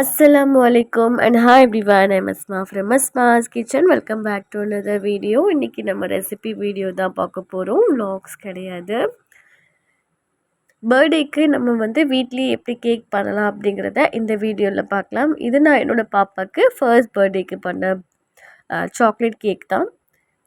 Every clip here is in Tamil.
அஸ்லாம் வலைக்கம் and hi everyone I'm Asma from Asma's kitchen welcome back to another video இன்றைக்கி நம்ம ரெசிபி வீடியோ தான் பார்க்க போகிறோம் வ்ளாக்ஸ் கிடையாது. பர்த்டேக்கு நம்ம வந்து வீட்லேயே எப்படி கேக் பண்ணலாம் அப்படிங்கிறத இந்த வீடியோவில் பார்க்கலாம். இது நான் என்னோடய பாப்பாவுக்கு ஃபர்ஸ்ட் பர்த்டேக்கு பண்ண சாக்லேட் கேக் தான்.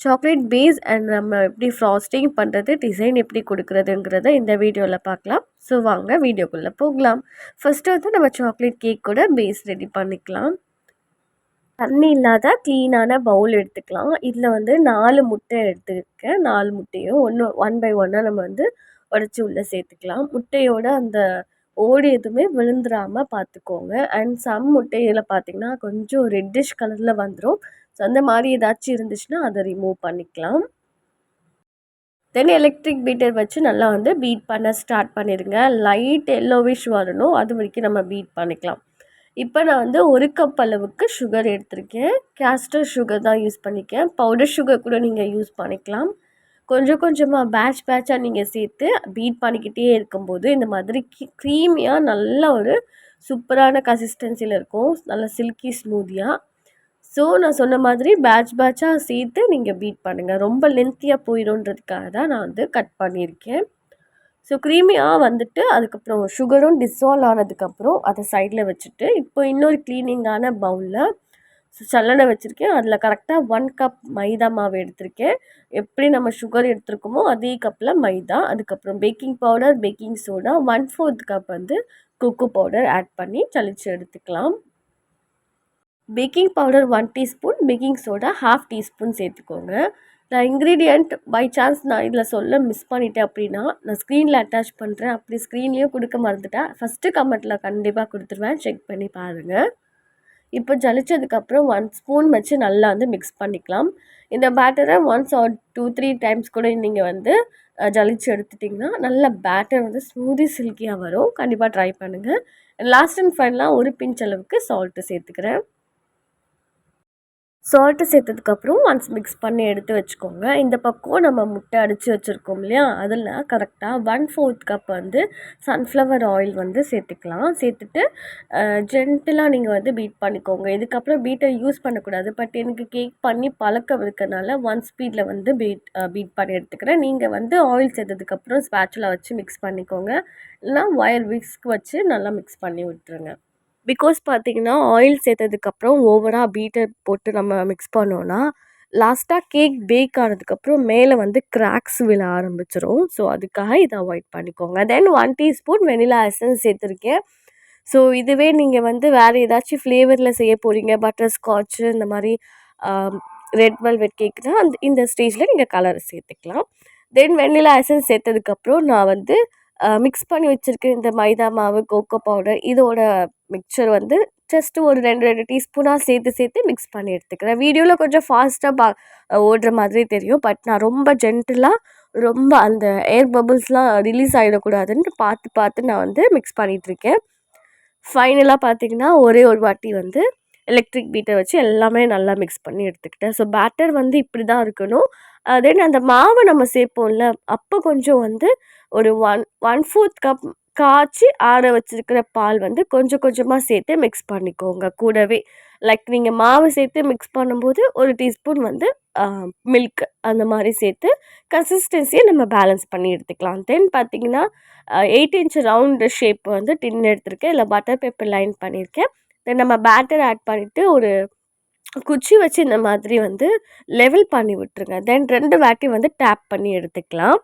சாக்லேட் பேஸ் அண்ட் நம்ம எப்படி ஃப்ராஸ்டிங் பண்ணுறது டிசைன் எப்படி கொடுக்குறதுங்கிறத இந்த வீடியோவில் பார்க்கலாம். ஸோ வாங்க வீடியோக்குள்ளே போகலாம். ஃபஸ்ட்டு வந்து நம்ம சாக்லேட் கேக் கூட பேஸ் ரெடி பண்ணிக்கலாம். தண்ணி இல்லாத க்ளீனான பவுல் எடுத்துக்கலாம். இதில் வந்து நாலு முட்டை எடுத்துருக்கேன். நாலு முட்டையும் ஒன்று ஒன் பை ஒன்னாக நம்ம வந்து உடச்சி உள்ளே சேர்த்துக்கலாம். முட்டையோட அந்த ஓடியதுமே விழுந்துடாமல் பார்த்துக்கோங்க அண்ட் சம் முட்டையில் பார்த்திங்கன்னா கொஞ்சம் ரெட்டிஷ் கலரில் வந்துடும் ஸோ அந்த மாதிரி ஏதாச்சும் இருந்துச்சுன்னா அதை ரிமூவ் பண்ணிக்கலாம். தென் எலக்ட்ரிக் பீட்டர் வச்சு நல்லா வந்து பீட் பண்ண ஸ்டார்ட் பண்ணிடுங்க. லைட் எல்லோவிஷ் வரணும். அது வரைக்கும் நம்ம பீட் பண்ணிக்கலாம். இப்போ நான் வந்து ஒரு கப் அளவுக்கு சுகர் எடுத்திருக்கேன். கேஸ்டர் சுகர் தான் யூஸ் பண்ணிக்கேன். பவுடர் சுகர் கூட நீங்கள் யூஸ் பண்ணிக்கலாம். கொஞ்சம் கொஞ்சமாக பேட்ச் பேட்சாக நீங்கள் சேர்த்து பீட் பண்ணிக்கிட்டே இருக்கும்போது இந்த மாதிரி க்ரீமியாக நல்ல ஒரு சூப்பரான கன்சிஸ்டன்சியில் இருக்கும். நல்ல சில்கி ஸ்மூதியாக ஸோ நான் சொன்ன மாதிரி பேட்ச் பேட்சாக சேர்த்து நீங்கள் பீட் பண்ணுங்கள் ரொம்ப லென்த்தியாக போயிடும்ன்றதுக்காக தான் நான் வந்து கட் பண்ணியிருக்கேன். ஸோ க்ரீமியாக வந்துட்டு அதுக்கப்புறம் சுகரும் டிசால்வ் ஆனதுக்கப்புறம் அதை சைடில் வச்சுட்டு இப்போ இன்னொரு க்ளீனிங்கான பவுலில் சல்லடை வச்சுருக்கேன். அதில் கரெக்டாக ஒன் கப் மைதா மாவு எடுத்திருக்கேன். எப்படி நம்ம சுகர் எடுத்துருக்கோமோ அதே கப்பில் மைதா அதுக்கப்புறம் baking powder baking soda one fourth cup வந்து கொக்கோ பவுடர் ஆட் பண்ணி சளிச்சு எடுத்துக்கலாம். Baking powder one teaspoon baking soda half teaspoon சேர்த்துக்கோங்க. நான் இன்க்ரீடியண்ட் பை சான்ஸ் நான் இதில் சொல்ல மிஸ் பண்ணிட்டேன் அப்படின்னா நான் ஸ்க்ரீனில் அட்டாச் பண்ணுறேன் அப்படி ஸ்க்ரீன்லேயும் கொடுக்க மறந்துட்டேன் ஃபஸ்ட்டு கமெண்ட்டில் கண்டிப்பாக கொடுத்துருவேன். செக் பண்ணி பாருங்கள் இப்போ ஜலிச்சதுக்கப்புறம் ஒன் ஸ்பூன் வச்சு நல்லா வந்து மிக்ஸ் பண்ணிக்கலாம். இந்த பேட்டரை once or two three times கூட நீங்கள் வந்து ஜலிச்சு எடுத்துட்டிங்கன்னா நல்ல பேட்டர் வந்து ஸ்மூதி சில்கியாக வரும். கண்டிப்பாக ட்ரை பண்ணுங்கள் லாஸ்ட் அண்ட் ஃபைனலாக ஒரு பிஞ்ச் அளவுக்கு சால்ட்டு சேர்த்துக்கிறேன். சால்ட்டு சேர்த்ததுக்கப்புறம் ஒன்ஸ் மிக்ஸ் பண்ணி எடுத்து வச்சுக்கோங்க. இந்த பக்கம் நம்ம முட்டை அடித்து வச்சுருக்கோம் இல்லையா? அதில் கரெக்டாக ஒன் ஃபோர்த் கப் வந்து சன்ஃப்ளவர் ஆயில் வந்து சேர்த்துக்கலாம். சேர்த்துட்டு ஜென்டிலாக நீங்கள் வந்து பீட் பண்ணிக்கோங்க. இதுக்கப்புறம் பீட்டை யூஸ் பண்ணக்கூடாது. பட் எனக்கு கேக் பண்ணி பழக்கம் இருக்கிறதுனால ஒன் ஸ்பீடில் வந்து பீட் பீட் பண்ணி எடுத்துக்கிறேன். நீங்கள் வந்து ஆயில் சேர்த்ததுக்கப்புறம் ஸ்பேச்சுலாக வச்சு மிக்ஸ் பண்ணிக்கோங்க. இல்லைனா ஒயர் விக்ஸ்க்கு வச்சு நல்லா மிக்ஸ் பண்ணி விட்டுருங்க. பிகாஸ் பார்த்தீங்கன்னா ஆயில் சேர்த்ததுக்கப்புறம் ஓவராக பீட்டர் போட்டு நம்ம மிக்ஸ் பண்ணோன்னா லாஸ்ட்டாக கேக் பேக் ஆனதுக்கப்புறம் மேலே வந்து கிராக்ஸ் விழ ஆரம்பிச்சிரும். ஸோ அதுக்காக இதை அவாய்ட் பண்ணிக்கோங்க. Then one teaspoon vanilla essence சேர்த்துருக்கேன். ஸோ இதுவே நீங்கள் வந்து வேறு ஏதாச்சும் ஃப்ளேவரில் செய்ய போகிறீங்க பட்டர் ஸ்காட்சு இந்த மாதிரி ரெட் வெல்வெட் கேக்னா அந்த இந்த ஸ்டேஜில் நீங்கள் கலரை சேர்த்துக்கலாம். தென் வெண்ணிலா எசன்ஸ் சேர்த்ததுக்கப்புறம் நான் வந்து மிக்ஸ் பண்ணி வச்சுருக்க இந்த மைதா மாவு கோகோ பவுடர் இதோட மிக்சர் வந்து ஜஸ்ட்டு ஒரு ரெண்டு ரெண்டு டீஸ்பூனாக சேர்த்து சேர்த்து மிக்ஸ் பண்ணி எடுத்துக்கிறேன். வீடியோவில் கொஞ்சம் ஃபாஸ்ட்டாக பா ஓடுற மாதிரி தெரியும். பட் நான் ரொம்ப ஜென்டிலாக ரொம்ப அந்த ஏர் பபுள்ஸ்லாம் ரிலீஸ் ஆகிடக்கூடாதுன்னு பார்த்து பார்த்து நான் வந்து மிக்ஸ் பண்ணிகிட்ருக்கேன் ஃபைனலாக பார்த்தீங்கன்னா ஒரே ஒரு வாட்டி வந்து எலக்ட்ரிக் பீட்டை வச்சு எல்லாமே நல்லா மிக்ஸ் பண்ணி எடுத்துக்கிட்டேன். ஸோ பேட்டர் வந்து இப்படி தான் இருக்கணும். தென் அந்த மாவை நம்ம சேர்ப்போம்ல அப்போ கொஞ்சம் வந்து ஒரு ஒன் ஒன் ஃபோர்த் கப் காய்ச்சி ஆற வச்சுருக்கிற பால் வந்து கொஞ்சம் கொஞ்சமாக சேர்த்து மிக்ஸ் பண்ணிக்கோங்க கூடவே. லைக் நீங்கள் மாவு சேர்த்து மிக்ஸ் பண்ணும்போது ஒரு டீஸ்பூன் வந்து மில்க் அந்த மாதிரி சேர்த்து கன்சிஸ்டன்சியை நம்ம பேலன்ஸ் பண்ணி எடுத்துக்கலாம். தென் பார்த்திங்கன்னா எயிட் இன்ச் ரவுண்டு ஷேப் வந்து டின் எடுத்திருக்கேன். இல்லை பட்டர் பேப்பர் லைன் பண்ணியிருக்கேன். தென் நம்ம பேட்டர் ஆட் பண்ணிவிட்டு ஒரு குச்சி வச்சு இந்த மாதிரி வந்து லெவல் பண்ணி விட்டுருங்க. தென் ரெண்டு வாட்டி வந்து டேப் பண்ணி எடுத்துக்கலாம்.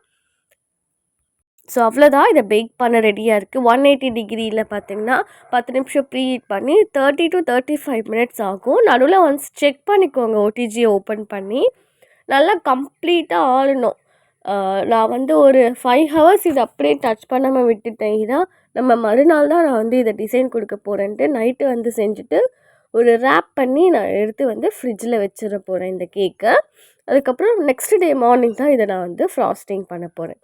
ஸோ அவ்வளோதான் இதை பேக் பண்ண ரெடியாக இருக்குது ஒன் எயிட்டி டிகிரியில் பார்த்திங்கன்னா பத்து நிமிஷம் ப்ரீ ஹீட் பண்ணி thirty to thirty five minutes ஆகும். நடுவில் ஒன்ஸ் செக் பண்ணிக்கோங்க. ஓடிஜியை ஓப்பன் பண்ணி நல்லா கம்ப்ளீட்டாக ஆளணும். நான் வந்து ஒரு ஃபைவ் ஹவர்ஸ் இதை அப்படியே டச் பண்ணாமல் விட்டுட்டேன். இதான் நம்ம மறுநாள் தான் நான் வந்து இதை டிசைன் கொடுக்க போகிறேன்ட்டு நைட்டு வந்து செஞ்சுட்டு ஒரு ரேப் பண்ணி நான் எடுத்து வந்து ஃப்ரிட்ஜில் வச்சிட போகிறேன் இந்த கேக்கை அதுக்கப்புறம் நெக்ஸ்ட் டே மார்னிங் தான் இதை நான் வந்து ஃப்ராஸ்டிங் பண்ண போகிறேன்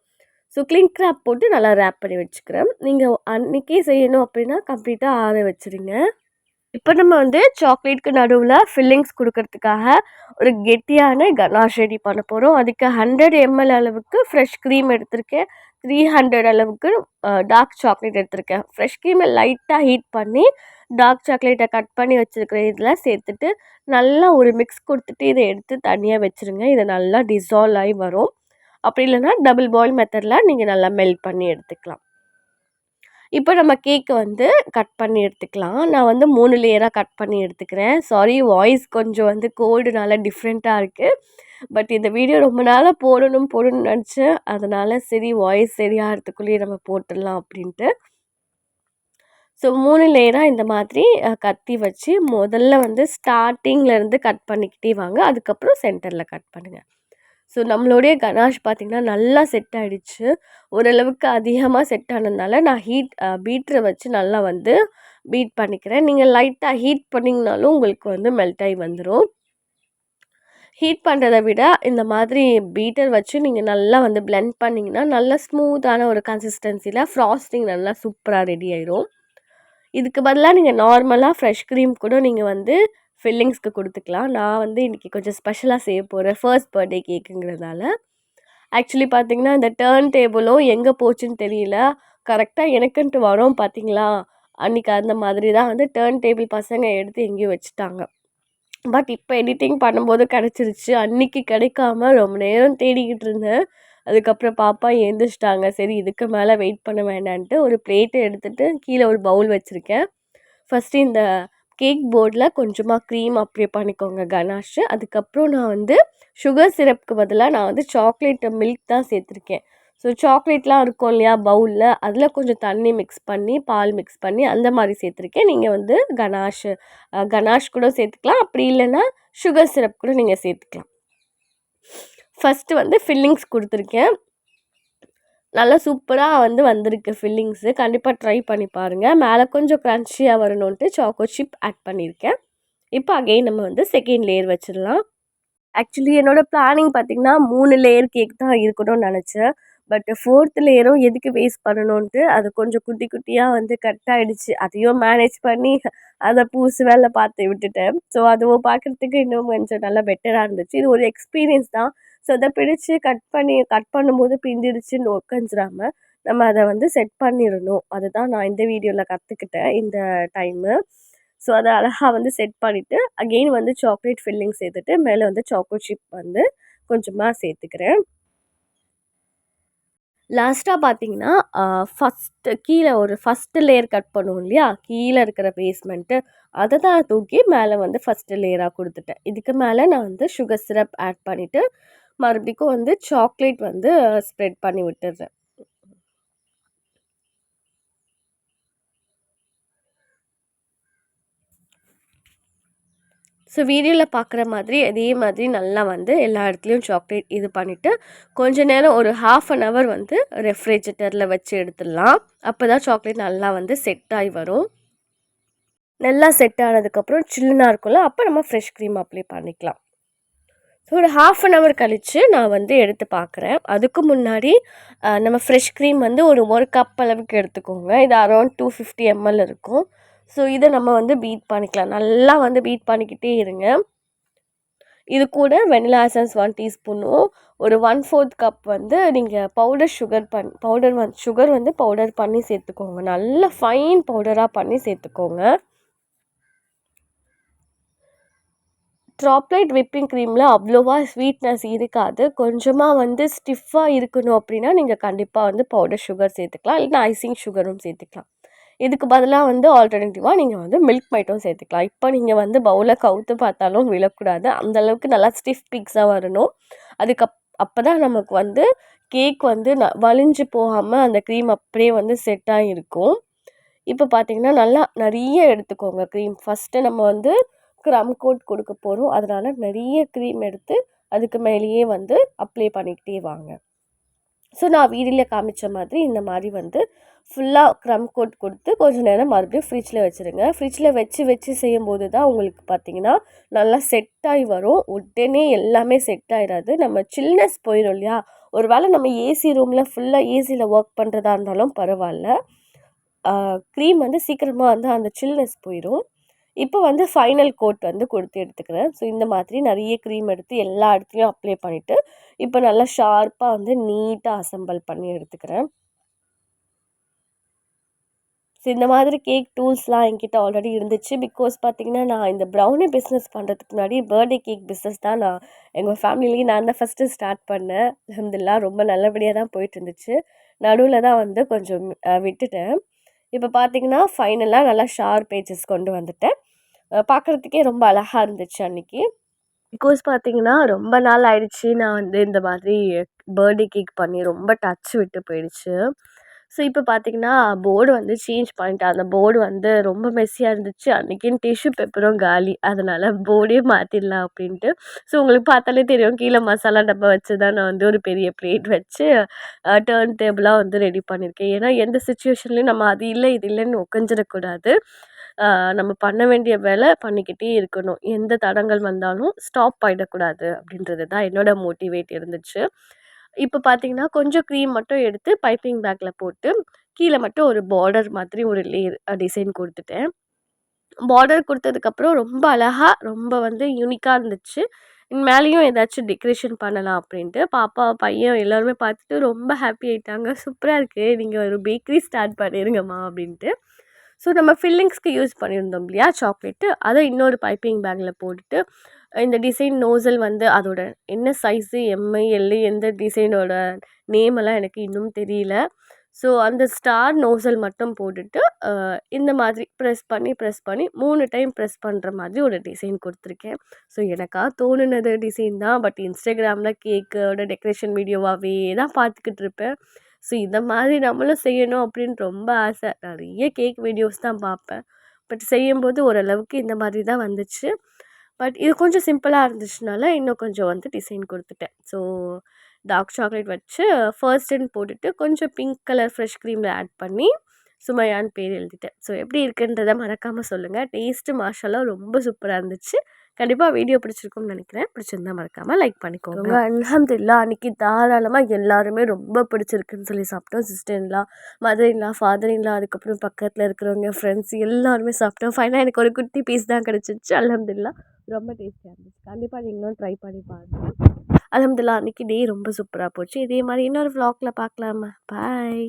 ஸோ கிளிங்க் ரேப் போட்டு நல்லா ரேப் பண்ணி வச்சுக்கிறேன். நீங்கள் அன்றைக்கே செய்யணும் அப்படின்னா கம்ப்ளீட்டாக ஆற வச்சுருங்க. இப்போ நம்ம வந்து சாக்லேட்க்கு நடுவில் ஃபில்லிங்ஸ் கொடுக்கறதுக்காக ஒரு கெட்டியான கனாஷ் ரெடி பண்ண போகிறோம் அதுக்கு ஹண்ட்ரட் எம்எல் அளவுக்கு ஃப்ரெஷ் க்ரீம் எடுத்திருக்கேன். த்ரீ ஹண்ட்ரட் அளவுக்கு டார்க் சாக்லேட் எடுத்திருக்கேன். ஃப்ரெஷ் க்ரீமை லைட்டாக ஹீட் பண்ணி டார்க் சாக்லேட்டை கட் பண்ணி வச்சுருக்கிற இதில் சேர்த்துட்டு நல்லா ஒரு மிக்ஸ் கொடுத்துட்டு இதை எடுத்து தனியாக வச்சுருங்க. இதை நல்லா டிசால்வ் ஆகி வரும். அப்படி இல்லைன்னா டபுள் பாயில் மெத்தடில் நீங்கள் நல்லா மெல்ட் பண்ணி எடுத்துக்கலாம். இப்போ நம்ம கேக்கை வந்து கட் பண்ணி எடுத்துக்கலாம். நான் வந்து மூணு லேயராக கட் பண்ணி எடுத்துக்கிறேன். சாரி வாய்ஸ் கொஞ்சம் வந்து கோல்டுனால டிஃப்ரெண்ட்டாக இருக்குது பட் இந்த வீடியோ ரொம்ப நாளாக போடணும் போடணும்னு நினச்சேன். அதனால் சரி வாய்ஸ் சரியாகிறதுக்குள்ளேயே நம்ம போட்டுடலாம் அப்படின்ட்டு. ஸோ மூணு லேயராக இந்த மாதிரி கத்தி வச்சு முதல்ல வந்து ஸ்டார்டிங்லேருந்து கட் பண்ணிக்கிட்டே வாங்க. அதுக்கப்புறம் சென்டரில் கட் பண்ணுங்கள் ஸோ நம்மளுடைய கனாஷ் பார்த்திங்கன்னா நல்லா செட் ஆகிடுச்சு ஓரளவுக்கு அதிகமாக செட் ஆனதுனால நான் ஹீட் பீட்ரை வச்சு நல்லா வந்து பீட் பண்ணிக்கிறேன். நீங்கள் லைட்டாக ஹீட் பண்ணிங்கனாலும் உங்களுக்கு வந்து மெல்ட் ஆகி வந்துடும் ஹீட் பண்ணுறத விட இந்த மாதிரி பீட்டர் வச்சு நீங்கள் நல்லா வந்து பிளெண்ட் பண்ணிங்கன்னா நல்லா ஸ்மூத்தான ஒரு கன்சிஸ்டன்சியில் ஃப்ராஸ்டிங் நல்லா சூப்பராக ரெடி ஆயிடும் இதுக்கு பதிலாக நீங்கள் நார்மலாக ஃப்ரெஷ் க்ரீம் கூட நீங்கள் வந்து ஃபில்லிங்ஸ்க்கு கொடுத்துக்கலாம். நான் வந்து இன்றைக்கி கொஞ்சம் ஸ்பெஷலாக செய்ய போகிறேன் ஃபர்ஸ்ட் பர்த்டே கேக்குங்கிறதுனால ஆக்சுவலி பார்த்திங்கன்னா இந்த டேர்ன் டேபிளும் எங்கே போச்சுன்னு தெரியல. கரெக்டாக எனக்குன்ட்டு வரோம் பார்த்தீங்களா அன்றைக்கி அந்த மாதிரி தான் வந்து டேர்ன் டேபிள் பசங்க எடுத்து எங்கேயும் வச்சுட்டாங்க. பட் இப்போ எடிட்டிங் பண்ணும்போது கிடச்சிருச்சு. அன்றைக்கி கிடைக்காம ரொம்ப நேரம் தேடிக்கிட்டு இருந்தேன். அதுக்கப்புறம் பாப்பா எழுந்திரிச்சிட்டாங்க சரி இதுக்கு மேலே வெயிட் பண்ண வேண்டான்ட்டு ஒரு பிளேட்டை எடுத்துகிட்டு கீழே ஒரு பவுல் வச்சுருக்கேன். ஃபஸ்ட்டு இந்த கேக் போர்டில் கொஞ்சமாக க்ரீம் அப்ளை பண்ணிக்கோங்க கனாஷு அதுக்கப்புறம் நான் வந்து சுகர் சிரப்புக்கு பதிலாக நான் வந்து சாக்லேட் மில்க் தான் சேர்த்துருக்கேன். ஸோ சாக்லேட்லாம் இருக்கும் இல்லையா பவுலில் அதில் கொஞ்சம் தண்ணி மிக்ஸ் பண்ணி பால் மிக்ஸ் பண்ணி அந்த மாதிரி சேர்த்துருக்கேன். நீங்கள் வந்து கனாஷ் கனாஷ் கூட சேர்த்துக்கலாம். அப்படி இல்லைன்னா சுகர் சிரப் கூட நீங்கள் சேர்த்துக்கலாம். ஃபஸ்ட்டு வந்து ஃபில்லிங்ஸ் கொடுத்துருக்கேன். நல்லா சூப்பராக வந்து வந்திருக்கு ஃபில்லிங்ஸு கண்டிப்பாக ட்ரை பண்ணி பாருங்கள் மேலே கொஞ்சம் க்ரன்ச்சியாக வரணுன்ட்டு சாக்கோ சிப் ஆட் பண்ணியிருக்கேன் இப்போ அகெயின் நம்ம வந்து செகண்ட் லேயர் வச்சிடலாம். ஆக்சுவலி என்னோடய பிளானிங் பார்த்திங்கன்னா மூணு லேயர் கேக் தான் இருக்கணும்னு நினச்சேன். பட் ஃபோர்த் லேயரும் எதுக்கு வேஸ்ட் பண்ணணுன்ட்டு அது கொஞ்சம் குட்டி குட்டியாக வந்து கட் ஆகிடுச்சு அதையும் மேனேஜ் பண்ணி அதை பூசு வேலை பார்த்து விட்டுட்டேன். ஸோ அதுவும் பார்க்குறதுக்கு இன்னும் கொஞ்சம் நல்லா பெட்டராக இருந்துச்சு. இது ஒரு எக்ஸ்பீரியன்ஸ் தான். ஸோ அதை பிடிச்சி கட் பண்ணி கட் பண்ணும்போது பிந்திடுச்சுன்னு உட்காந்துராம நம்ம அதை வந்து செட் பண்ணிடணும். அதுதான் நான் இந்த வீடியோவில் கற்றுக்கிட்டேன் இந்த டைமு ஸோ அதை அழகாக வந்து செட் பண்ணிவிட்டு அகெயின் வந்து சாக்லேட் ஃபில்லிங் சேர்த்துட்டு மேலே வந்து சாக்லேட் சிப் வந்து கொஞ்சமாக சேர்த்துக்கிறேன். லாஸ்ட்டாக பார்த்தீங்கன்னா ஃபஸ்ட்டு கீழே ஒரு ஃபஸ்ட்டு லேயர் கட் பண்ணுவோம் இல்லையா? கீழே இருக்கிற பேஸ்மெண்ட்டு அதை தான் தூக்கி மேலே வந்து ஃபஸ்ட்டு லேயராக கொடுத்துட்டேன். இதுக்கு மேலே நான் வந்து சுகர் சிரப் ஆட் பண்ணிவிட்டு மறுபடிக்கும் வந்து சாக்லேட் வந்து ஸ்ப்ரெட் பண்ணி விட்டுடுறேன் ஸோ வீடியோவில் பார்க்குற மாதிரி அதே மாதிரி நல்லா வந்து எல்லா இடத்துலையும் சாக்லேட் இது பண்ணிவிட்டு கொஞ்ச நேரம் ஒரு ஹாஃப் அன் ஹவர் வந்து ரெஃப்ரிஜரேட்டரில் வச்சு எடுத்துடலாம். அப்போ தான் சாக்லேட் நல்லா வந்து செட் ஆகி வரும். நல்லா செட் ஆனதுக்கப்புறம் சில்லுனாக இருக்கும்ல அப்போ நம்ம ஃப்ரெஷ் க்ரீம் அப்ளை பண்ணிக்கலாம். ஒரு ஹாஃப் அன் ஹவர் கழித்து நான் வந்து எடுத்து பார்க்குறேன் அதுக்கு முன்னாடி நம்ம ஃப்ரெஷ் க்ரீம் வந்து ஒரு ஒரு கப் அளவுக்கு எடுத்துக்கோங்க. இது அரௌண்ட் டூ ஃபிஃப்டி எம்எல் இருக்கும். ஸோ இதை நம்ம வந்து பீட் பண்ணிக்கலாம். நல்லா வந்து பீட் பண்ணிக்கிட்டே இருங்க. இது கூட வெனிலா எசன்ஸ் ஒன் டீஸ்பூனும் ஒரு ஒன் ஃபோர்த் கப் வந்து நீங்கள் பவுடர் சுகர் பண் பவுடர் வந்து சுகர் வந்து பவுடர் பண்ணி சேர்த்துக்கோங்க. நல்லா ஃபைன் பவுடராக பண்ணி சேர்த்துக்கோங்க. ட்ராப்லைட் விப்பிங் க்ரீமில் அவ்வளோவா ஸ்வீட்னஸ் இருக்காது. கொஞ்சமாக வந்து ஸ்டிஃபாக இருக்கணும் அப்படின்னா நீங்கள் கண்டிப்பாக வந்து பவுடர் சுகர் சேர்த்துக்கலாம். இல்லைன்னா ஐசிங் சுகரும் சேர்த்துக்கலாம். இதுக்கு பதிலாக வந்து ஆல்டர்னேட்டிவாக நீங்கள் வந்து மில்க் மைட்டும் சேர்த்துக்கலாம். இப்போ நீங்கள் வந்து பவுலில் கவுத்து பார்த்தாலும் விழக்கூடாது. அந்தளவுக்கு நல்லா ஸ்டிஃப் பிக்ஸாக வரணும். அதுக்கப் அப்போ தான் நமக்கு வந்து கேக் வந்து ந வலிஞ்சு போகாமல் அந்த க்ரீம் அப்படியே வந்து செட்டாக இருக்கும். இப்போ பார்த்தீங்கன்னா நல்லா நிறைய எடுத்துக்கோங்க க்ரீம் ஃபஸ்ட்டு நம்ம வந்து க்ரம் கோட் கொடுக்க போகிறோம் அதனால் நிறைய க்ரீம் எடுத்து அதுக்கு மேலேயே வந்து அப்ளை பண்ணிக்கிட்டே வாங்க. ஸோ நான் வீடியில் காமிச்ச மாதிரி இந்த மாதிரி வந்து ஃபுல்லாக க்ரம் கோட் கொடுத்து கொஞ்சம் நேரம் மறுபடியும் ஃப்ரிட்ஜில் வச்சுருங்க. ஃப்ரிட்ஜில் வச்சு வச்சு செய்யும்போது தான் உங்களுக்கு பார்த்திங்கன்னா நல்லா செட் ஆகி வரும். உடனே எல்லாமே செட் ஆகிடாது நம்ம சில்னஸ் போயிடும் இல்லையா? ஒரு வேளை நம்ம ஏசி ரூமில் ஃபுல்லாக ஏசியில் ஒர்க் பண்ணுறதா இருந்தாலும் பரவாயில்ல. க்ரீம் வந்து சீக்கிரமாக வந்து அந்த சில்னஸ் போயிடும் இப்போ வந்து ஃபைனல் கோட் வந்து கொடுத்து எடுத்துக்கிறேன். ஸோ இந்த மாதிரி நிறைய க்ரீம் எடுத்து எல்லா இடத்துலையும் அப்ளை பண்ணிவிட்டு இப்போ நல்லா ஷார்ப்பாக வந்து நீட்டாக அசம்பிள் பண்ணி எடுத்துக்கிறேன். ஸோ இந்த மாதிரி கேக் டூல்ஸ்லாம் என்கிட்ட ஆல்ரெடி இருந்துச்சு. பிகாஸ் பார்த்திங்கன்னா நான் இந்த ப்ரௌனி பிஸ்னஸ் பண்ணுறதுக்கு முன்னாடி பர்த்டே கேக் பிஸ்னஸ் தான் நான் எங்கள் ஃபேமிலிலேயே நான் தான் ஃபஸ்ட்டு ஸ்டார்ட் பண்ணேன். அலமதுல்லா ரொம்ப நல்லபடியாக தான் போயிட்டு இருந்துச்சு. நடுவில் தான் வந்து கொஞ்சம் விட்டுட்டேன். இப்போ பார்த்தீங்கன்னா ஃபைனலாக நல்லா ஷார்ப் பேஜஸ் கொண்டு வந்துட்டேன். பார்க்குறதுக்கே ரொம்ப அழகாக இருந்துச்சு அன்றைக்கி பிகாஸ் பார்த்தீங்கன்னா ரொம்ப நாள் ஆயிடுச்சு. நான் வந்து இந்த மாதிரி பர்த்டே கேக் பண்ணி ரொம்ப டச் விட்டு போயிடுச்சு. ஸோ இப்போ பார்த்தீங்கன்னா போர்டு வந்து சேஞ்ச் பண்ணிட்டேன் அந்த போர்டு வந்து ரொம்ப மெஸ்ஸியாக இருந்துச்சு. அன்றைக்கின்னு டிஷ்யூ பேப்பரும் காலி. அதனால் போர்டே மாற்றிடலாம் அப்படின்ட்டு. ஸோ உங்களுக்கு பார்த்தாலே தெரியும். கீழே மசாலா டப்பா வச்சு தான் நான் வந்து ஒரு பெரிய பிளேட் வச்சு டேர்ன் டேபிளாக வந்து ரெடி பண்ணியிருக்கேன். ஏன்னா எந்த சுச்சுவேஷன்லேயும் நம்ம அது இல்லை இது இல்லைன்னு உட்காந்துடக்கூடாது நம்ம பண்ண வேண்டிய வேலை பண்ணிக்கிட்டே இருக்கணும். எந்த தடங்கள் வந்தாலும் ஸ்டாப் ஆகிடக்கூடாது அப்படின்றது தான் என்னோடய மோட்டிவேட் இருந்துச்சு. இப்போ பார்த்தீங்கன்னா கொஞ்சம் க்ரீம் மட்டும் எடுத்து பைப்பிங் பேக்கில் போட்டு கீழே மட்டும் ஒரு பார்டர் மாதிரி ஒரு லேயர் டிசைன் கொடுத்துட்டேன். பார்டர் கொடுத்ததுக்கப்புறம் ரொம்ப அழகாக ரொம்ப வந்து யூனிக்காக இருந்துச்சு. மேலேயும் ஏதாச்சும் டெக்கரேஷன் பண்ணலாம் அப்படின்ட்டு பாப்பா பையன் எல்லோருமே பார்த்துட்டு ரொம்ப ஹாப்பி ஆகிட்டாங்க சூப்பராக இருக்குது நீங்கள் ஒரு பேக்கரி ஸ்டார்ட் பண்ணிடுங்கம்மா அப்படின்ட்டு. ஸோ நம்ம ஃபில்லிங்ஸ்க்கு யூஸ் பண்ணியிருந்தோம் இல்லையா சாக்லேட்டு அதை இன்னொரு பைப்பிங் பேக்கில் போட்டுட்டு இந்த டிசைன் நோசல் வந்து அதோட என்ன சைஸு எம்ஐ எல்லு எந்த டிசைனோட நேமெல்லாம் எனக்கு இன்னும் தெரியல. ஸோ அந்த ஸ்டார் நோசல் மட்டும் போட்டுட்டு இந்த மாதிரி ப்ரெஸ் பண்ணி ப்ரெஸ் பண்ணி மூணு டைம் ப்ரெஸ் பண்ணுற மாதிரி ஒரு டிசைன் கொடுத்துருக்கேன். ஸோ எனக்காக தோணுனது டிசைன் தான். பட் இன்ஸ்டாகிராமில் கேக்கோட டெக்கரேஷன் வீடியோவாகவே தான் பார்த்துக்கிட்டு இருப்பேன். ஸோ இந்த மாதிரி நம்மளும் செய்யணும் அப்படின்னு ரொம்ப ஆசை. நிறைய கேக் வீடியோஸ் தான் பார்ப்பேன். பட் செய்யும்போது ஓரளவுக்கு இந்த மாதிரி தான் வந்துச்சு. பட் இது கொஞ்சம் சிம்பிளாக இருந்துச்சுனால இன்னும் கொஞ்சம் வந்து டிசைன் கொடுத்துட்டேன். ஸோ டார்க் சாக்லேட் வச்சு ஃபர்ஸ்ட்டுன்னு போட்டுட்டு கொஞ்சம் பிங்க் கலர் ஃப்ரெஷ் க்ரீமில் ஆட் பண்ணி சுமையான்னு பேர் எழுதிட்டேன். ஸோ எப்படி இருக்குன்றதை மறக்காமல் சொல்லுங்கள் டேஸ்ட்டு மாஷெல்லாம் ரொம்ப சூப்பராக இருந்துச்சு. கண்டிப்பாக வீடியோ பிடிச்சிருக்கும்னு நினைக்கிறேன். பிடிச்சிருந்தா மறக்காமல் லைக் பண்ணிக்கோங்க. அலமதுல்லா அன்றைக்கி தாராளமாக எல்லாருமே ரொம்ப பிடிச்சிருக்குன்னு சொல்லி சாப்பிட்டோம். சிஸ்டர்லாம் மதர் ஃபாதரின்லாம் அதுக்கப்புறம் பக்கத்தில் இருக்கிறவங்க ஃப்ரெண்ட்ஸ் எல்லாருமே சாப்பிட்டோம். ஃபைனாக எனக்கு ஒரு குட்டி பீஸ் தான் கிடச்சிச்சு. அலமதுல்லா ரொம்ப டேஸ்டியாக இருந்துச்சு. கண்டிப்பாக நீங்களும் ட்ரை பண்ணி பாருங்கள் அலமதுல்லா அன்றைக்கி டே ரொம்ப சூப்பராக போச்சு. இதே மாதிரி இன்னொரு விளாகில் பார்க்கலாமா பாய்